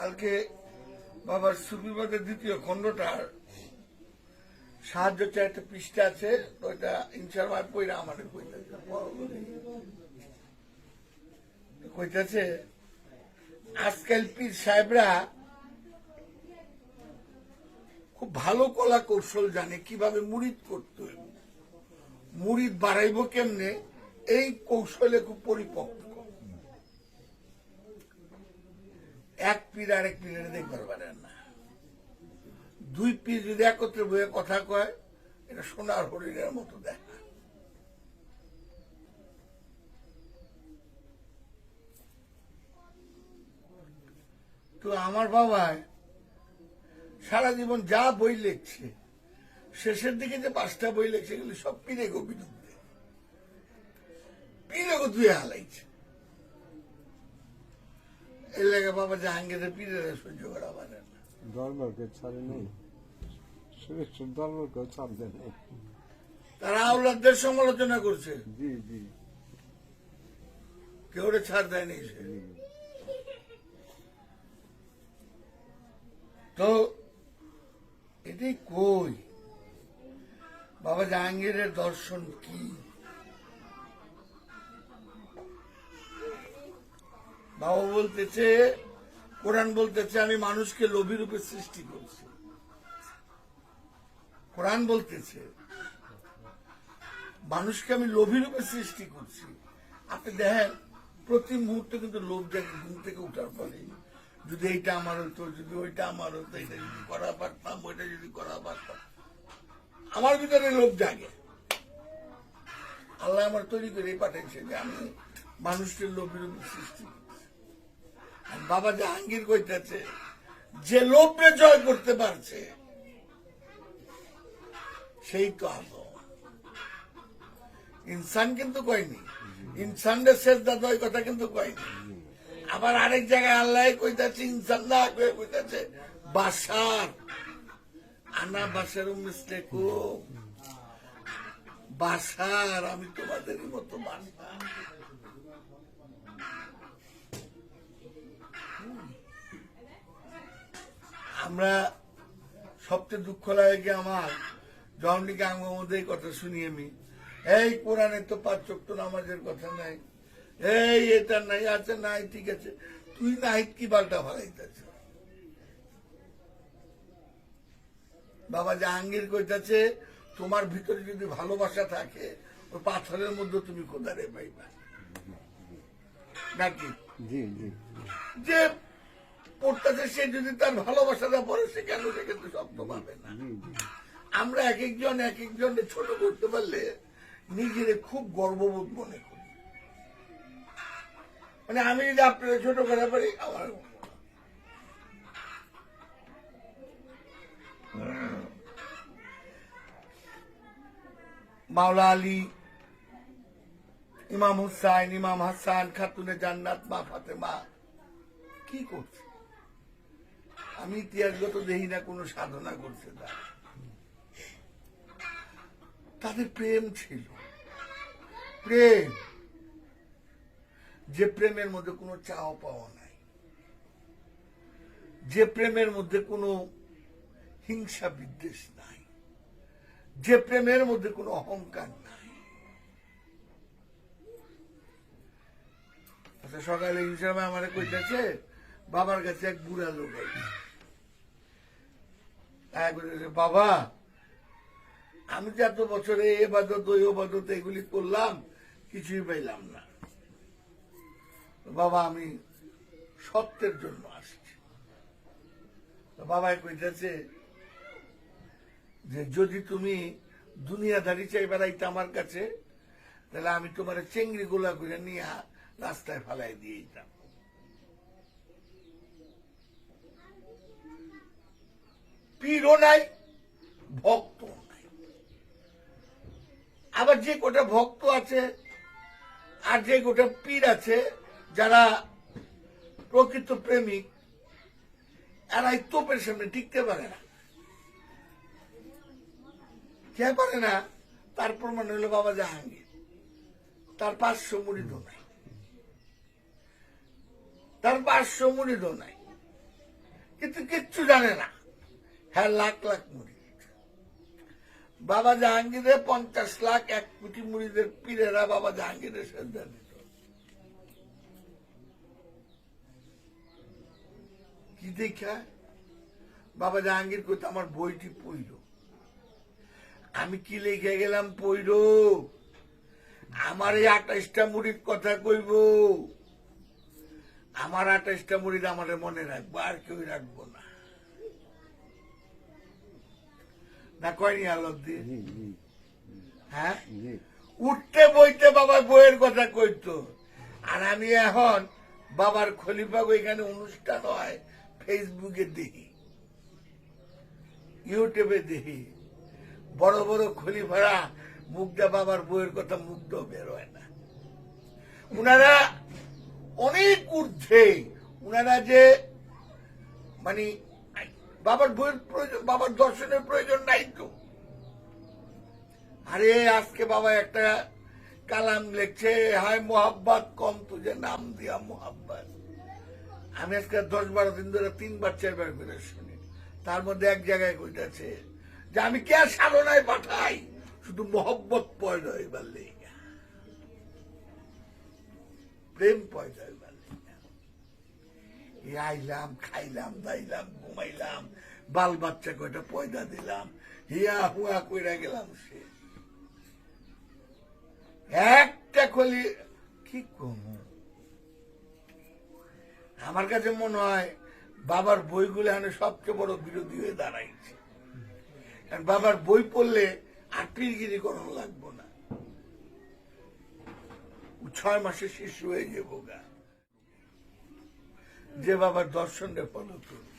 কালকে বাবার সুফিবাদের দ্বিতীয় খণ্ডটার সাহায্য চাই একটা পৃষ্ঠা আছে, ওইটা ইনশাল্লাহ পইরা আমাদের কইতেছে আজকাল পীর সাহেবরা খুব ভালো কলা কৌশল জানে কীভাবে মুড়িদ করতে মুড়িদ বাড়াইব কেমনে? এই কৌশলে খুব পরিপক্ক। এক পীর আরেক পীরের দেখবার পারেন না। দুই পীর যদি একত্রে বইয়ে কথা কয়, এটা সোনার হরিণের মতো দেখা। তো আমার বাবায় সারা জীবন যা বই লিখছে, শেষের দিকে যে পাঁচটা বই লিখছে, এগুলি সব পিড়ে গো পীরে গো দুয়ে হালাইছে এর লেগে বাবা জাহাঙ্গীরের পীরের সহ্য করা পারে না। ধর্মকে ছাড়ে নেই। শ্রেষ্ঠ ধর্মকে ছাড়তে নেই। তারা সমালোচনা করছে। জি জি। কেউ ছাড় দেয়নি সে। তো এটাই কই? বাবা জাহাঙ্গীরের দর্শন কি? বাবা বলতেছে, কোরআন বলতেছে, আমি মানুষকে লোভী রূপে সৃষ্টি করছি। কোরআন বলতেছে, মানুষকে আমি লোভী রূপে সৃষ্টি করছি। আপনি দেখেন, প্রতি মুহূর্তে কিন্তু লোভ জাগে, ঘুম থেকে উঠার পরে যদি এইটা আমার হতো যদি ওইটা আমার হতো এটা যদি করা পারতাম, ওইটা যদি করা পারতাম। আমার ভিতরে লোভ জাগে। আল্লাহ আমার তৈরি করে পাঠাইছে যে আমি মানুষের লোভের সৃষ্টি বাবা জাহাঙ্গীর কইতেছে, যে লোভকে জয় করতে পারছে, সেই তো আলো ইনসান কিন্তু কয়নি। ইনসানদের শেষ দাদা ওই কথা কিন্তু কয়নি। আবার আরেক জায়গায় আল্লাহ কইতাছে, ইনসান না বাসার। আনা বাসার মিসলে বাসার, আমি তোমাদেরই মতো বাসার আমরা সবচেয়ে দুঃখ লাগে কি আমার? যখন নাকি আমার মধ্যে এই কথা শুনি আমি। এই কোরআনে তো পাঁচ চক্ত নামাজের কথা নাই। এই এটা নাই আচ্ছা নাই ঠিক আছে। তুই নাই কি বালটা ভালাইতেছ? বাবা জাহাঙ্গীর কইতাছে তোমার ভিতরে যদি ভালোবাসা থাকে ওই পাথরের মধ্যে তুমি কোদারে পাইবা। নাকি? জি জি। যে পড়তেছে সে যদি তার ভালোবাসাটা পড়ে সে কেন সে কিন্তু শব্দ পাবে না? আমরা এক একজন এক একজনকে ছোট করতে পারলে নিজেরে খুব গর্ববোধ মনে করি। মানে আমি যদি আপনারা ছোট করা পারি আমার মাওলা আলী ইমাম হুসাইন ইমাম হাসান খাতুনে জান্নাত মা ফাতেমা কি করছে? আমি ইতিহাসগত দেখি না, কোনো সাধনা করছে তারা তাদের প্রেম ছিল। প্রেম। যে প্রেমের মধ্যে কোনো চাও পাওয়া নাই। যে প্রেমের মধ্যে কোনো হিংসা বিদ্বেষ নাই। যে প্রেমের মধ্যে কোনো অহংকার নাই। আচ্ছা সকালে হিসাবে আমার কইতেছে, বাবার কাছে এক বুড়া লোক আছে বাবা, আমি যে এত বছরে এবাদত ওই ওবাদত এগুলি করলাম, কিছুই পাইলাম না। বাবা, আমি সত্যের জন্য আসছি। তো বাবাই কইতেছে যে, যদি তুমি দুনিয়াদারি চাই বেড়াইতে আমার কাছে, তাহলে আমি তোমার চেংড়ি গোলা করে নিয়ে রাস্তায় ফালাই দিয়ে দিতাম। পীরও নাই ভক্ত নাই। আবার যে গোটা ভক্ত আছে আর যে গোটা পীর আছে, যারা প্রকৃত প্রেমিক এরা তোপের সামনে টিকতে পারে না। কে পারে না? তার প্রমাণ হইল বাবা জাহাঙ্গীর। তার পাঁচশো মুড়িদ নাই। তার পাঁচশো মুড়িদ নাই। কিন্তু কিচ্ছু জানে না। হ্যাঁ লাখ লাখ মুড়ি। বাবা জাহাঙ্গীরের পঞ্চাশ লাখ, এক কোটি মুড়িদের পীরেরা বাবা জাহাঙ্গীরের শ্রদ্ধা দিত। কি দেখা বাবা জাহাঙ্গীর করতে আমার বইটি পইল আমি কি লিখে গেলাম পইল আমার এই আঠাইশটা মুড়ির কথা কইব। আমার আঠাইশটা মুড়ির আমার মনে রাখব, আর কেউ রাখব না। না কয়নি জি হ্যাঁ? উঠতে বইতে বাবা বইয়ের কথা কইতো। আর আমি এখন বাবার খলিফা ওইখানে অনুষ্ঠান হয় ফেসবুকে দেখি। ইউটিউবে দেখি। বড় বড় খলিফারা মুগ্ধা বাবার বইয়ের কথা মুগ্ধ বের হয় না। উনারা অনেক ঊর্ধ্বে উনারা যে মানে বাবার বইয়ের প্রয়োজন, বাবার দর্শনের প্রয়োজন নাই তো। আরে, আজকে বাবা একটা কালাম লিখছে, হায় মোহাব্বত, কম তুঝে নাম দিয়া মোহাব্বত। আমি আজকে দশ বারো দিন ধরে তিনবার চারবার করে শুনি। তার মধ্যে এক জায়গায় কইতাছে যে, আমি কে সাধনায় পাঠাই? শুধু মোহব্বত পয়দা হইবার লেগা। প্রেম পয়দা আইলাম খাইলাম, দাইলাম, ঘুমাইলাম, বাল বাচ্চা কয়টা পয়দা দিলাম, হিয়া হুয়া কইরা গেলাম সে। একটা খলি কি কম? আমার কাছে মনে হয় বাবার বইগুলো এখানে সবচেয়ে বড় বিরোধী হয়ে দাঁড়াইছে। কারণ বাবার বই পড়লে আর পীরগিরি করানো লাগবো না। ছয় মাসে শিশু হয়ে যাব গা। যে বাবার দর্শনটা ফলো করবে।